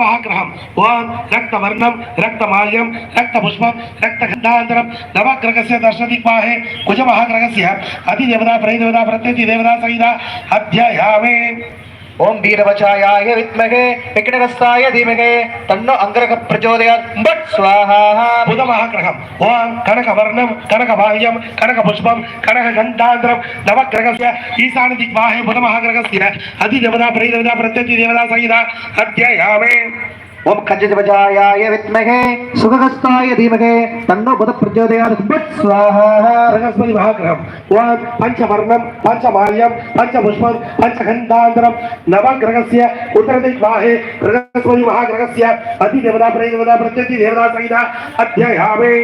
नवाग्रहम ओम रक्त वर्णम रक्त माल्यम रक्तवर्णम रक्तमाल्यम रक्तपुष्पम रक्तगंधांतरम नवग्रहस्य दर्शदिग्वाहे कुजमहाग्रहस्य अधिदेवता प्रत्येति प्रत्यतिदेवता, सहिता अध्यायामे। ఓం వీరవచాయాయ విద్మహే విఘ్నగస్తాయ ధీమహే తన్నో అంగరక ప్రచోదయాత్. బట్ స్వాహా. బుధ మహాగ్రహం ఓం కనక వర్ణం కనక బాహ్యం కనక పుష్పం కనక గంధాంధ్రం నవగ్రహస్య ఈశాన దిగ్వాహే బుధ మహాగ్రహస్య అధిదేవతా ప్రైదేవతా ప్రత్యతి దేవతా సంహిత. అధ్యాయామే. ఓం ఖచ్చితవజాయాయ విద్మహే సుఖహస్తాయ ధీమహే తన్నో బుధ ప్రచోదయాత్ బట్ స్వాహ రగస్పతి మహాగ్రహం ఓం పంచవర్ణం పంచమాల్యం పంచపుష్పం పంచగంధాంతరం నవగ్రహస్య ఉత్తరదిగ్వాహే రగస్పతి మహాగ్రహస్య అతి దేవతా ప్రదేవతా ప్రత్యతి దేవతా సహిత అధ్యాయామే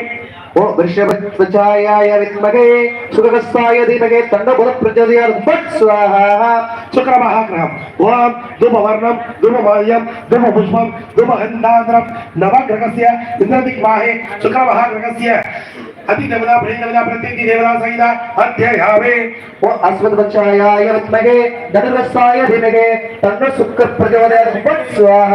ஓம் விஷபத்வச்சாயாய வித்மகே சுககஸ்தாய தீபகே தண்டபுர பிரஜோதியார் பட் சுவாஹா சுக்கர மகாகிரகம் ஓம் தூபவர்ணம் தூபமாயம் தூபபுஷ்பம் தூபகந்தாந்திரம் நவகிரகஸ்ய இந்திரதிக்மாஹே சுக்கர மகாகிரகஸ்ய ಅತಿದೇವತಾ ಪ್ರೇದೇವತಾ ಪ್ರತ್ಯೇಕಿ ದೇವತಾ ಸಹಿತ ಅಧ್ಯಯಾವೆ ಓ ಅಸ್ಮದ್ವಚ್ಚಾಯಾಯ ವಿದ್ಮಗೆ ಧನುರ್ವಸ್ಸಾಯ ಧೀಮಗೆ ತನ್ನ ಸುಖ ಪ್ರಚೋದಯ ಸ್ವಾಹ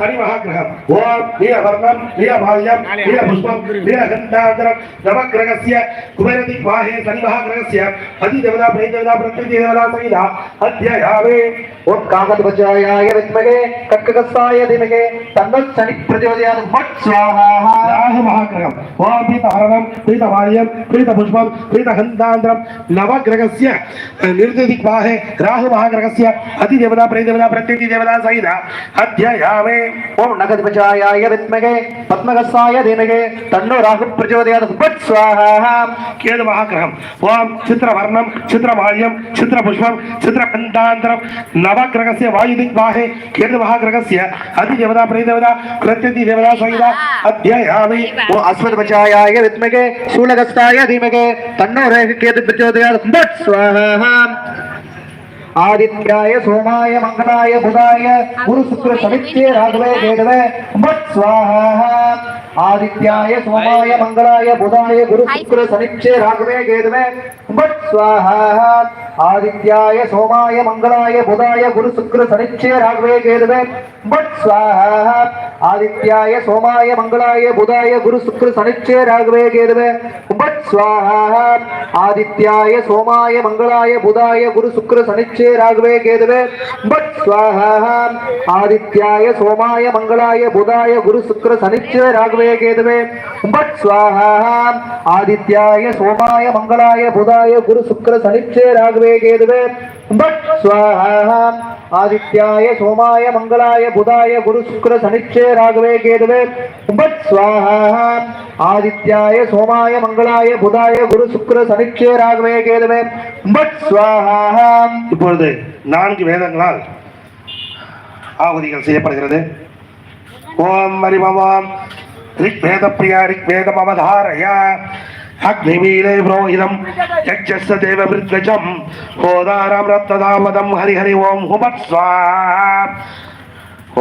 ಹರಿ ಮಹಾಗ್ರಹ ಓಂ ನೀಲ ವರ್ಣಂ ನೀಲ ಬಾಲ್ಯಂ ನೀಲ ಪುಷ್ಪಂ ನೀಲ ಗಂಧಾಂತರಂ ನವಗ್ರಹಸ್ಯ ಕುಬೇರ ದಿಗ್ವಾಹೆ ಶನಿ ಮಹಾಗ್ರಹಸ್ಯ ಅತಿದೇವತಾ ಪ್ರೇದೇವತಾ ಪ್ರತ್ಯೇಕಿ ದೇವತಾ ಸಹಿತ ಅಧ್ಯಯಾವೆ ಓಂ ಕಾಕಧ್ವಜಾಯಾಯ ವಿದ್ಮಗೆ ಕಕ್ಕಗಸ್ಸಾಯ ಧೀಮಗೆ ತನ್ನ ಶನಿ ಪ್ರಚೋದಯ ಸ್ವಾಹ ಮಹಾಗ್ರಹಂ ಓಂ ಪೀತಹರಣಂ प्रीतवाल्यं प्रीतपुष्पं प्रीतहन्तान्तरं नवग्रहस्य राहु राहुमहाग्रहस्य अतिदेवता प्रतिदेवता प्रत्यतिदेवता सहित अध्ययामे ओम नगदिपचायाय विद्महे पद्मगस्साय धीमहे तन्नो राहुः प्रचोदयात् हुपत् स्वाहा। केतुमहाग्रहम् ॐ चित्रवर्णं चित्रमाल्यं चित्रपुष्पं चित्रकन्तान्तरं नवग्रहस्य केद केतुमहाग्रहस्य अतिदेवता प्रतिदेवता प्रत्यतिदेवता सहित अध्ययामि वो अस्मद्वचायाय विद्महे சூலகஸ்தாய தீமகே தன்னோ ரேகு பிரச்சோதயாத். பட் ஸ்வாஹா ஆதித்யாய சோமாய மங்களாய புதாய குரு சுக்ர சனிச்சே ராகவே கேதவே பட் ஸ்வாஹா ஆதித்யாய சோமாய மங்களாய புதாய குரு சுக்ர சனிச்சே ராகவே கேதவே பட் ஸ்வாஹா ஆதித்யாய சோமாய மங்களாய புதாய குரு சுக்ர சனிச்சே ராகவே கேதவே பட் ஸ்வாஹா ஆதித்யாய சோமாய மங்களாய புதாய குரு சுக்ர சனிச்சே ராகவே கேதவே பட் ஸ்வாஹா ஆதித்யாய சோமாய மங்களாய புதாய குரு சுக்ர சனிச்சே ராகவே கேதவே பட் ஸ்வாஹா ஆதித்யாய சோமாய மங்களாய புதாய குரு சுக்ர சனிச்சே ராகவே கேதுவே பட் ஸ்வாஹா ஆதித்யாய சோமாய மங்களாய புதாய குரு சுக்கர சனிச்சே ராகவே கேதுவே பட் ஸ்வாஹா ஆதித்யாய சோமாய மங்களாய புதாய குரு சுக்கர சனிச்சே ராகவே கேதுவே பட் ஸ்வாஹா ஆதித்யாய சோமாய மங்களாய புதாய குரு சுக்கர சனிச்சே ராகவே கேதுவே பட் ஸ்வாஹா இப்பொழுது நான்கு வேதங்களால் ஆகுதிகள் செய்யப்படுகிறது. ஓம் ஹரிமமாம் ऋग्वेद प्रिया ऋग्वेद ममधारय అగ్నిమీలే బ్రోహితం యజ్ఞస్య దేవ వృద్గజం హోదారం రత్నదాపదం హరిహరి ఓం హుమత్స్వా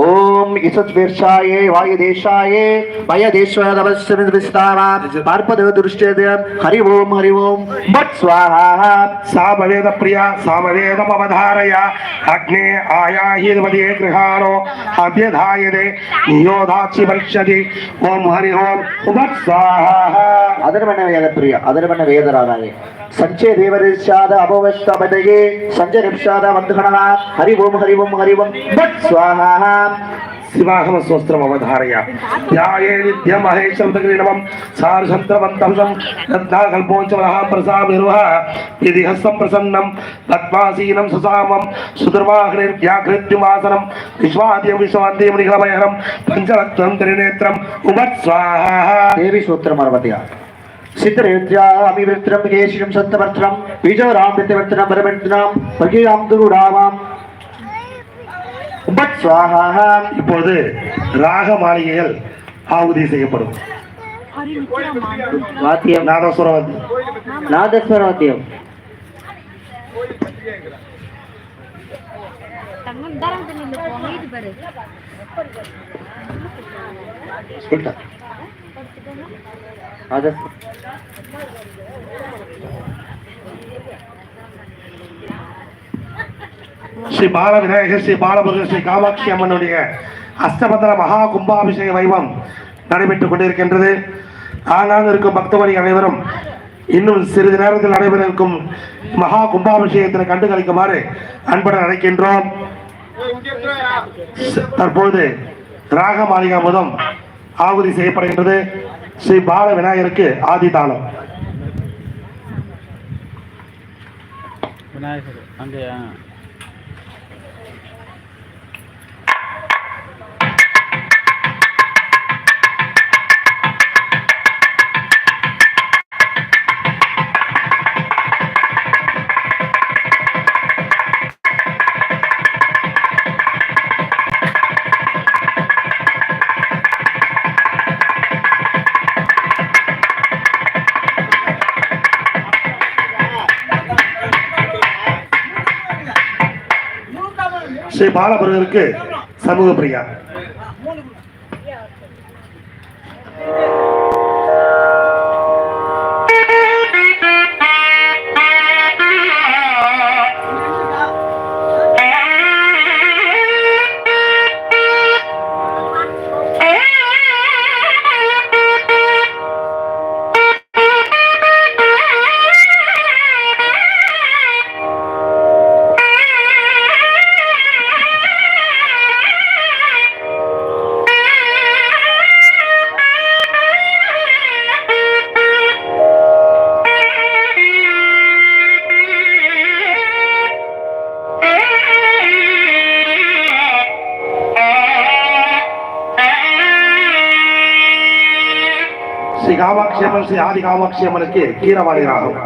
ஓம் இசத்வேர்ஷாயே வாயுதேஷாயே வயதேஸ்வர தபஸ்விஸ்தாரா பார்ப்பதவ துருஷ்டேத ஹரி ஓம் ஹரி ஓம் பட் ஸ்வாஹா சாமவேத பிரியா சாமவேதம் அவதாரய அக்னே ஆயாஹிர்வதே கிருஹாரோ அபியதாயதே நியோதாச்சி பரிஷதி ஓம் ஹரி ஓம் பட் ஸ்வாஹா அதர்வண வேத பிரியா அதர்வண வேதராதாயே ಸಂಚೆ ದೇವರಿಷಾದ ಅಭವಷ್ಟ ಬದಗೆ ಸಂಜೆ ರಿಪ್ಷಾದ ಒಂದು ಹರಿ ಓಂ ಹರಿ ಓಂ ಹರಿ ಓಂ ಬಟ್ శివాహమ స్వస్త్రం అవధారయ ధ్యాయే నిత్యం మహేశం తగ్రీణవం సార్షంత్రవంతహసం రత్నాకల్పోజ్వలః ప్రసామిరుహ యదిహస్తం ప్రసన్నం పద్మాసీనం ససామం సుదుర్వాహ్నిర్వ్యాఘ్రిద్యుమాసనం విశ్వాద్యం విశ్వాద్యం నిఘలభయహరం పంచరత్నం త్రినేత్రం ఉమత్ స్వాహ దేవి సూత్రం అరవతి சித்திரேத்யாமிவிருத்திரம் கேசியம் சத்தவர்த்தனம் விஜயராம் நித்திவர்த்தனம் பரவர்த்தனம் ராமாம் பட் ஸ்வாஹா இப்பொழுது ராக மாளிகைகள் ஆவுதி செய்யப்படும். வாத்தியம். நாதஸ்வர வாத்தியம் தங்கம் தரம் தண்ணி ஸ்ரீ பால விநாயகர் ஸ்ரீ பாலமுருகன் ஸ்ரீ காமாட்சி அம்மனுடைய அஸ்தபத்திர மகா கும்பாபிஷேக வைபம் நடைபெற்றுக் கொண்டிருக்கின்றது. ஆங்காங்கு இருக்கும் பக்தமணி அனைவரும் இன்னும் சிறிது நேரத்தில் நடைபெற இருக்கும் மகா கும்பாபிஷேகத்தினை கண்டு கழிக்குமாறு அன்புடன் அழைக்கின்றோம். தற்பொழுது ராக மாளிகா முதம் ஆகுதி செய்யப்படுகின்றது. ஸ்ரீ பால விநாயகருக்கு ஆதி தாளம். விநாயகர் அங்கேயா ஸ்ரீ பாலமுருகருக்கு சமூக பிரியா ஆதி காமாட்சி அம்மனுக்கு கீரவாணி ராகம்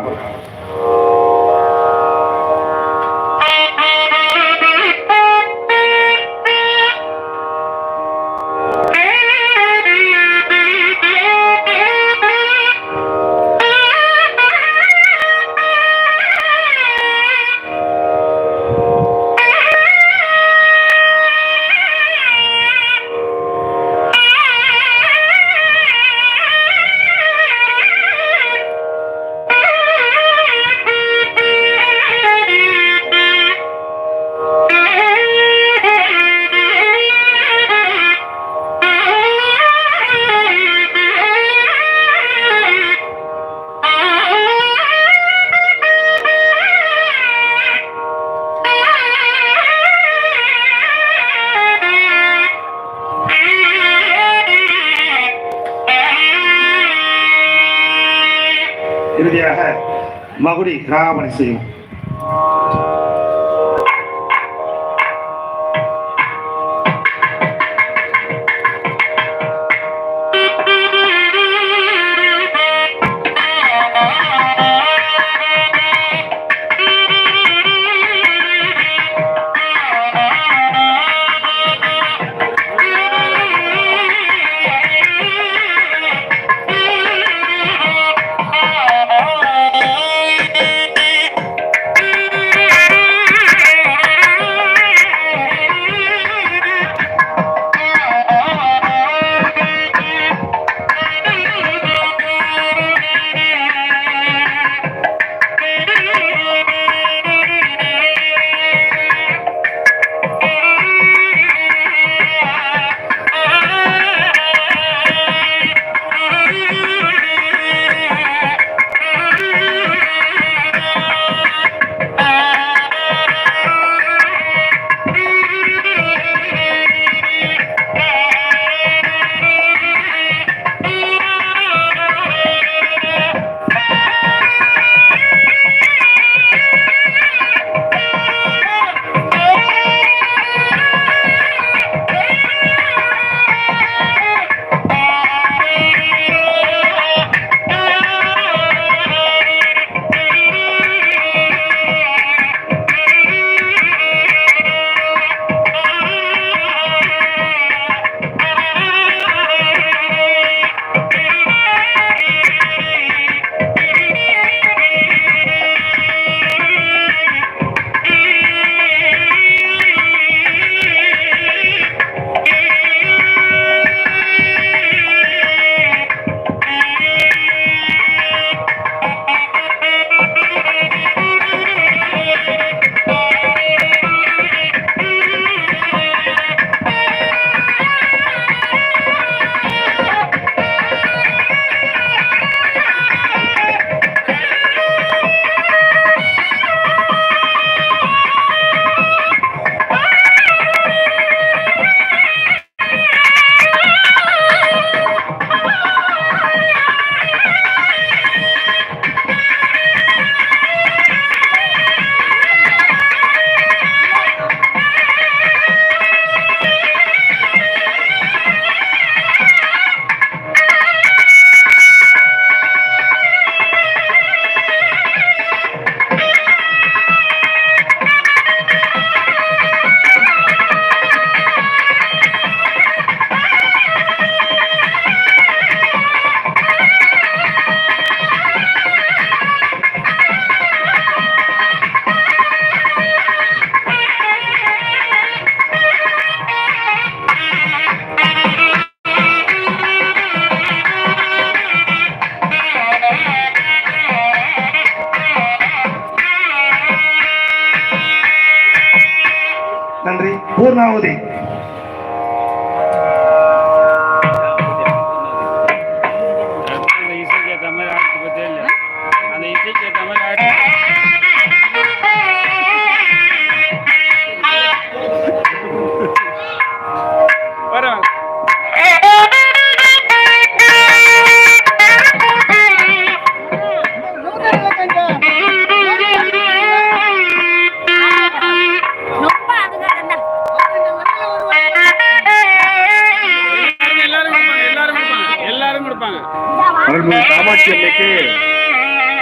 Audi Graven Senhor.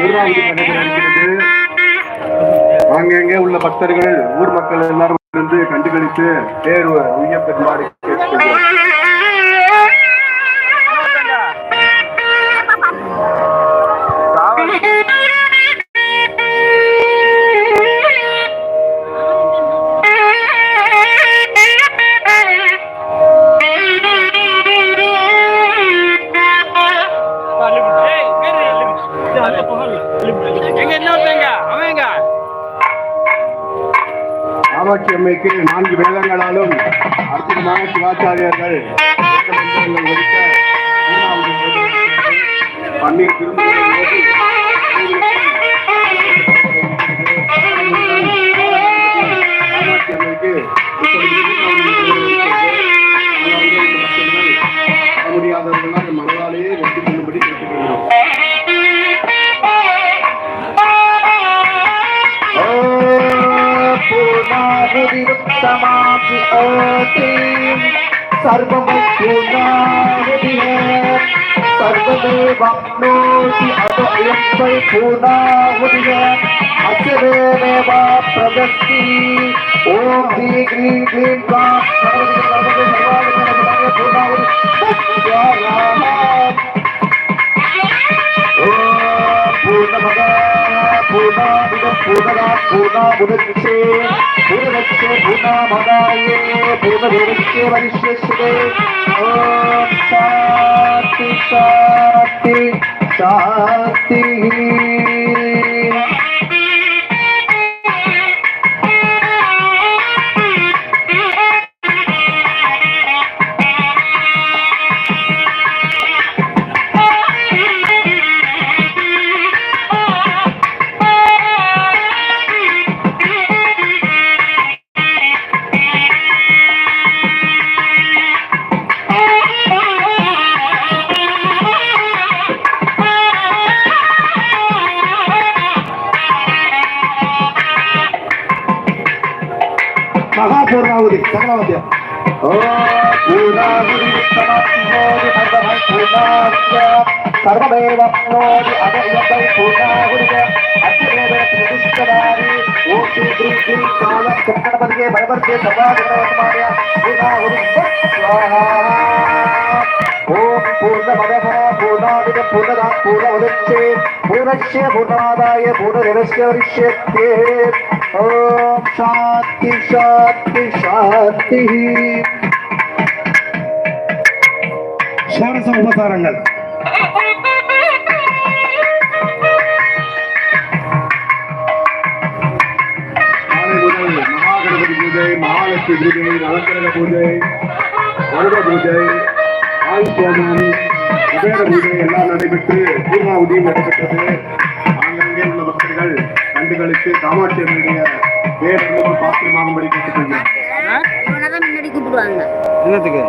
பூர்ணாகுதி நடைபெற அங்கங்கே உள்ள பக்தர்கள் ஊர் மக்கள் எல்லாரும் இருந்து கண்டுகளித்து பேர் உய்ய பெருமாறு கேட்டுக்கொள்கிறோம் காமாட்சி நான்கு வேதங்களாலும் அற்புதமான சிவாச்சாரியர்கள் பன்னீர் सर्वमुपूर्णाहुतिः सर्वमेवाप्नोति अतो अयं वै पूर्णाहुतिः अस्य देवेव प्रदस्ति ॐ ह्रीं क्लीं क्लीं क्लां सर्वति পূর্ণা পূর্ণা পূর্ণা বুধচ্ছে বুধচ্ছে পূর্ণা মদায়ে পূর্ণ ভূমিষ্যে ভবিষ্যতে ওম শান্তি শান্তি শান্তি சர்வதேவப்னோதி அகயத்தை பூர்ணாகுரிக அத்திரேத பிரதிஷ்டதாரி ஓம் ஸ்ரீ கிரி கிரி கால கணபதிகே பரவர்த்தே சர்வாதிகரவசமாய பூர்ணாகுரிக ஸ்வாஹா ஓம் பூர்ணமதம பூர்ணாதிக பூர்ணதா பூர்ணவதச்சே பூர்ணஸ்ய உபசாரங்கள். மகாலட்சுமி பூஜை நவக்கிரக பூஜை வருட பூஜை ஆயுஷ்வாமன் குபேர பூஜை எல்லாம் நடைபெற்று பூர்ணாவதியும் நடைபெற்றது. ஆங்காங்கே உள்ள பக்தர்கள் கண்டுகளித்து காமாட்சி அம்மனுடைய பேரர்களும் பாத்திரமாகும்படி கேட்டுக்கொள்கிறேன் முன்னாடி கூப்பிடுவாங்க. என்னத்துக்கு?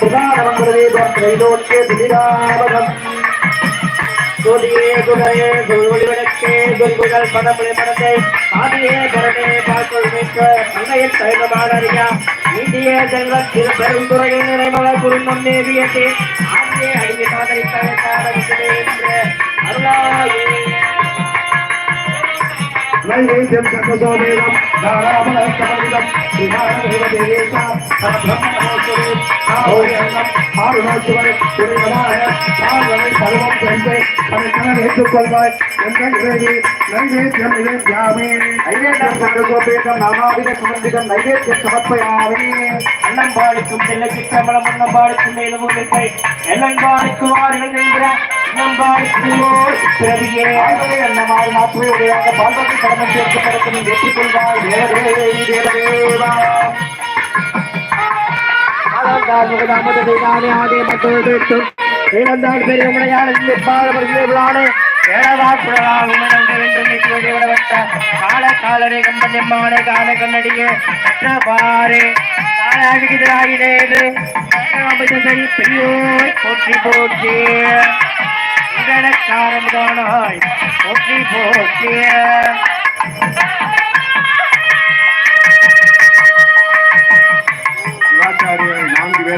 பிரதான மந்திரவே தைலோக்கிய திதிராவதம் ஜோதியே குணயே குருவடி விளக்கே குருகுடல் பதமலை அருளாயே நன்றி ஆரோக்கியம் ஆறுநாச்சுவரை ஏற்றுக்கொள்வாய் என்ற இறைவி நைவேத்தியம் நிவேத்தியாமே நைவேத்தியம் நாமாவித நைவேத்தியம் பாடிக்கும் பாடிக்கும் பாடிக்கும் ஆறுகள் பிறவியே ஏற்றுக்கொள்வாய் இழந்தால் பெரிய முனையான கால காலரே கால கண்ணடியே சரி போற்றி போற்றி தானாய் போற்றி போற்றிய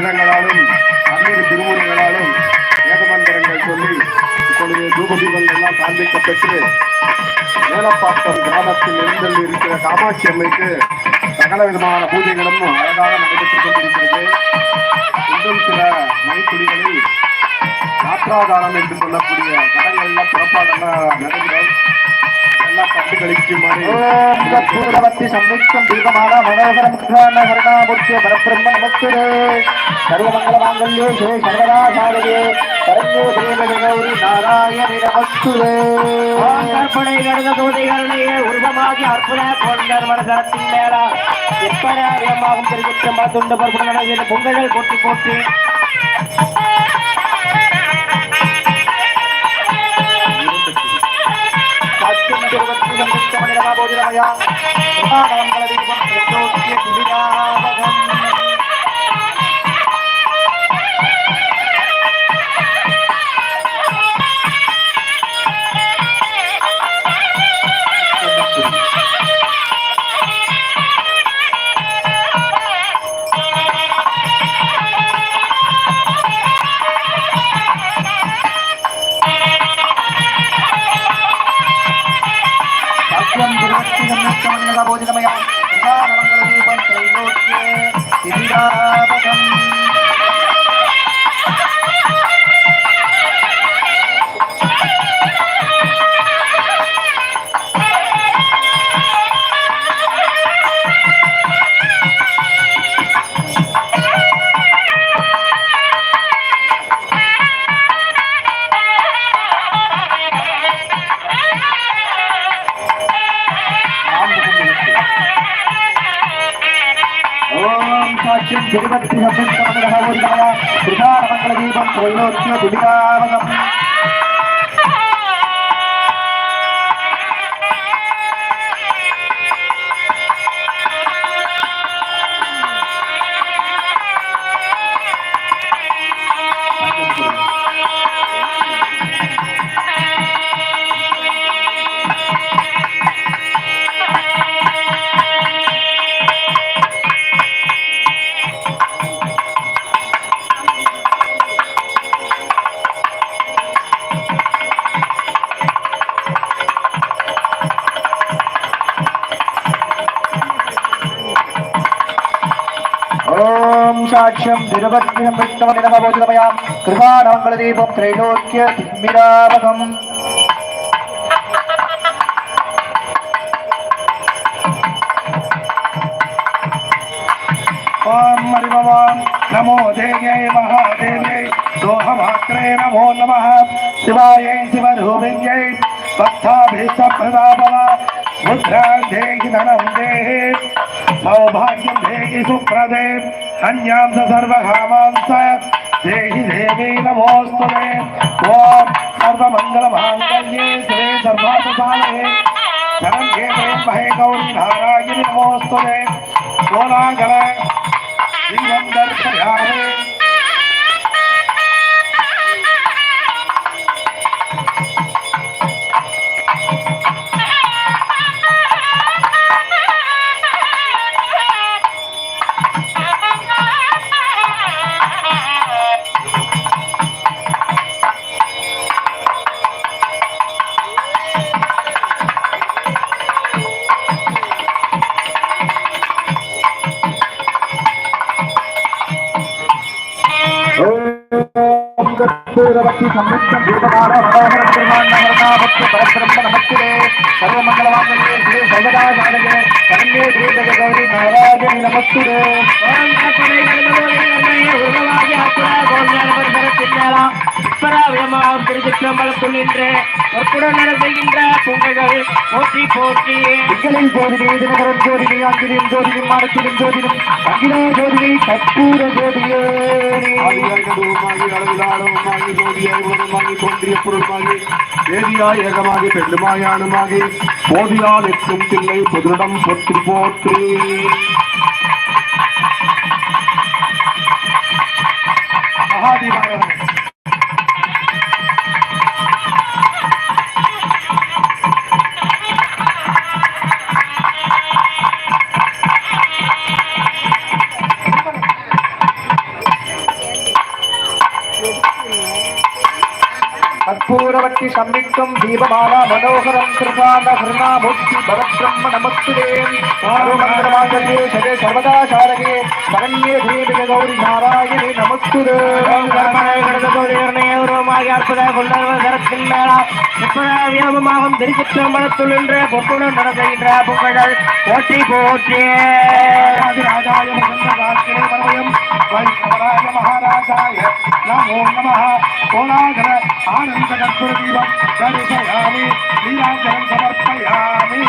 வேதங்களாலும் பன்னிரு திருமுறைகளாலும் வேதமந்திரங்கள் சொல்லி இப்பொழுது தூபதீபங்கள் எல்லாம் காண்பிக்கப்பட்டு வேலப்பாக்கம் கிராமத்தில் எழுந்தல் இருக்கிற காமாட்சி அம்மைக்கு சகல விதமான பூஜைகளும் அழகாக நடைபெற்றுக் கொண்டிருக்கிறது. இன்னும் சில மணித்துளிகளில் யாத்ராதானம் என்று சொல்லக்கூடிய கடங்கள் எல்லாம் புறப்பாடெல்லாம் நடைபெறும் தத்பூர்வவத்தி சம்யுக்தம் தீபமாலா மனோகரம் கிருஷ்ணான கருணாமூர்த்திய பரபிரம்ம நமஸ்துரே சர்வமங்கல மாங்கல்யே ஸ்ரீ சர்வதா சாரதே சரண்யே தேவ கௌரி நாராயணி நமஸ்துரே கற்பனை கடந்த தோதை கருணையே உருவமாகி அற்புத மேலா. துண்டு பருப்பு நடந்த போற்றி போற்றி భోజనమయ. భోజనమయ mabuti naman yan. कामाक्षम निरवत्मिनं विष्णव निरवबोधनमया कृपाणमङ्गलदीपं त्रैलोक्य मिरावकम् नमो देवे महादेवे नमो नमः शिवाय शिवरूपिण्यै भक्ताभिसप्रदापव बुद्धां देहि धनं देहि सौभाग्यं தனம் தேஹி சௌபாகியம் தேகி சுப்ரதே அந்யாம் சர்வகாமாம்ச தேகி தேவி நமோஸ்துதே ஓம் சர்வமங்கலமாங்கல்யே ஸ்ரீ சர்வார்த்தசாலே சரண்யே மகே கௌரி நாராயணி நமோஸ்துதே கோலாகல தீபம் தர்ப்பயாமே கற்பூரவத்தி சம்யுக்தம் தீபகால மனோகரம் திருமாண்ணாமத்து பரபிரம்ம நமஸ்தே. சர்வமங்கலவாங்கலே ஸ்ரீ சர்வதா சாதகே சரண்யே ஸ்ரீ ஜெகதௌரி நாராயணி நமஸ்தே போற்றி போற்றி திங்களில் ஜோதிகை தினகரன் ஜோதிகை அங்கிலும் ஜோதிகும் மாடத்திலும் ஜோதிடும் அகிலா ஜோதிகை கற்பூர ஜோதியே ஏகமாகி பெண்ணுமாயானுமாகி போதியால் எட்டும் தில்லை பொதுடம் பொற்றி போற்றி. மகாதீபாராதனை கற்பூரவத்தி சம்யுக்தம் தீபமாலா மனோகரம் கிருபால ஹிருணாமூர்த்தி பரபிரம்ம நமஸ்தே மந்திரமாங்கல்யே சதே சர்வதா சாரகே சரண்யே தேவிக கௌரி நாராயணி நமஸ்துதே. வியாபமாகும் திருச்சிற்றம்பலத்துள்ள பொப்புடன் நடத்துகின்ற புகழ் போற்றி போற்றி ராஜாய வைஷ்ணவராய மகாராஜாய நமோ நமः கோலாகல ஆனந்த கற்பூர தீபம் தரிசயாமி நீராஞ்சலம் சமர்ப்பயாமி.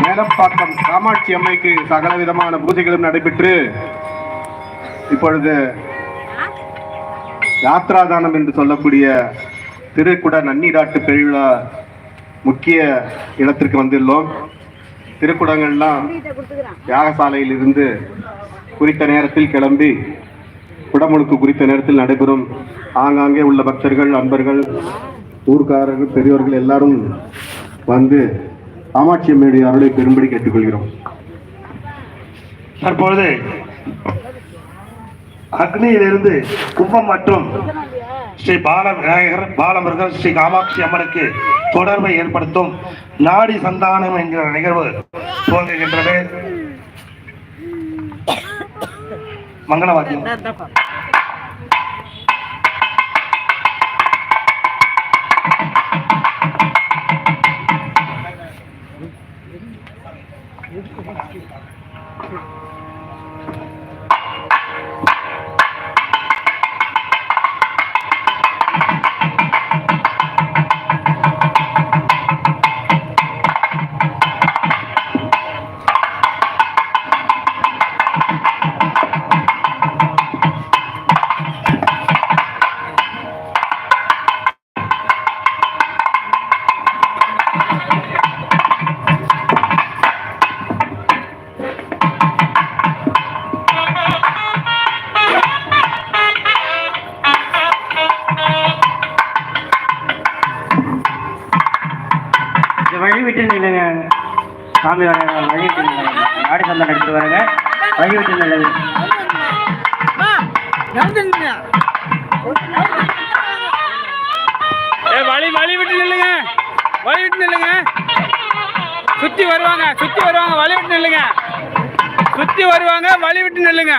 மேலப்பாக்கம் காமாட்சி அம்மைக்கு சகல விதமான பூஜைகளும் நடைபெற்று இப்பொழுது யாத்ராதானம் என்று சொல்லக்கூடிய திருக்குட நன்னீராட்டு பெருவிழா முக்கிய இடத்திற்கு வந்துள்ளோம் திருக்குடங்கள்லாம் யாகசாலையில் இருந்து குறித்த நேரத்தில் கிளம்பி குடமுழுக்கு குறித்த நேரத்தில் நடைபெறும் ஆங்காங்கே உள்ள பக்தர்கள் அன்பர்கள் ஊர்க்காரர்கள் பெரியவர்கள் எல்லாரும் வந்து காமாட்சி அம்மையுடைய அருளை பெரும்படி கேட்டுக்கொள்கிறோம். தற்பொழுது அக்னியிலிருந்து கும்பம் மற்றும் ஸ்ரீ பால விநாயகர் பாலமுருகன் ஸ்ரீ காமாட்சி அம்மனுக்கு தொடர்பை ஏற்படுத்தும் நாடி சந்தானம் என்கிற நிகழ்வு துவங்குகின்றது. மங்களவாத்தியம் இந்த சாமி வர வழி விட்டு நில்லுங்க நாடு சந்தம் எடுத்து வரங்க. வழி விட்டு ஏ வழி வழி விட்டு நில்லுங்க. வழி விட்டு நில்லுங்க. சுத்தி வருவாங்க சுத்தி வருவாங்க வழி விட்டு நில்லுங்க. சுத்தி வருவாங்க வழி விட்டு நில்லுங்க.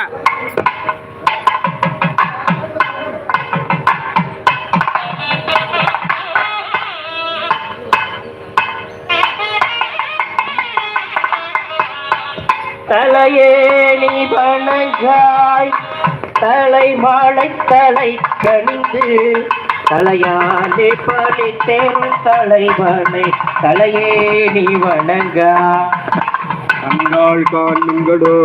தலையேணி நீ வணங்காய் தலை மாலை தலை கணிந்து தலையாலே பழித்தேன் தலைவனை தலையேணி வணங்கா. கண்டாள் காண்களோ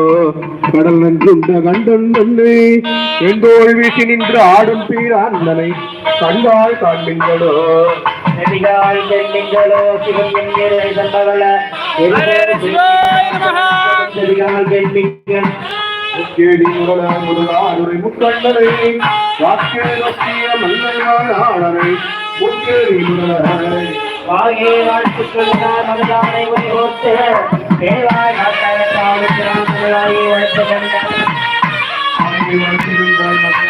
கடல் நன்றுண்ட கண்டன் தன்னை எந்தோள் வீசி நின்று ஆடும் பீராந்தனை கண்டாள் காண்களோ நெடிகால் வெள்ளிங்களோ சிவன் என்கிற தந்தவள நெடிகால் வெள்ளிங்கள் கேடி முரள முருகாருரை முக்கண்ணனை வாக்கே நோக்கிய மல்லையாளனை முக்கேடி முரளை வாயே வாழ்த்துக்கள் மகதானை உயிரோட்டு தேவாய் நாட்டாய திராவிடராயே வளர்த்து கண்டார் ஆய்வு வாழ்த்திருந்தால் மக்களை உரிமை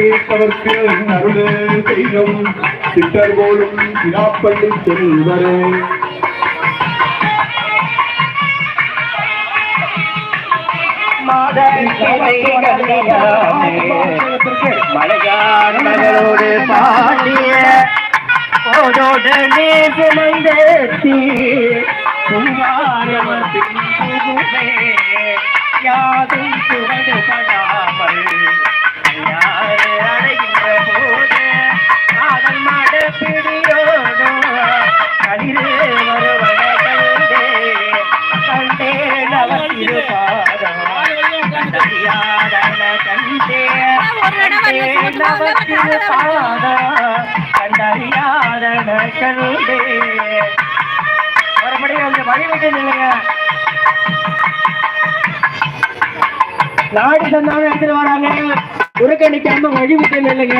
கட்டேற்றவர்க்கு அருளே செய்யும் சித்தர் போலும் வினாப்பள்ளி செல்வரே. மலையாளோடு பாடிய ஓடோடனே பிணைந்தேத்தி யாதும் சுவடுபடாமல் கண்டே கண்டே மறுபடியும் அந்த வழிவிட்டு நில்லுங்க நாடு தந்தாலும் எடுத்துட்டு வராங்க. உருக்கணிக்காம வழிவிட்டு நில்லுங்க.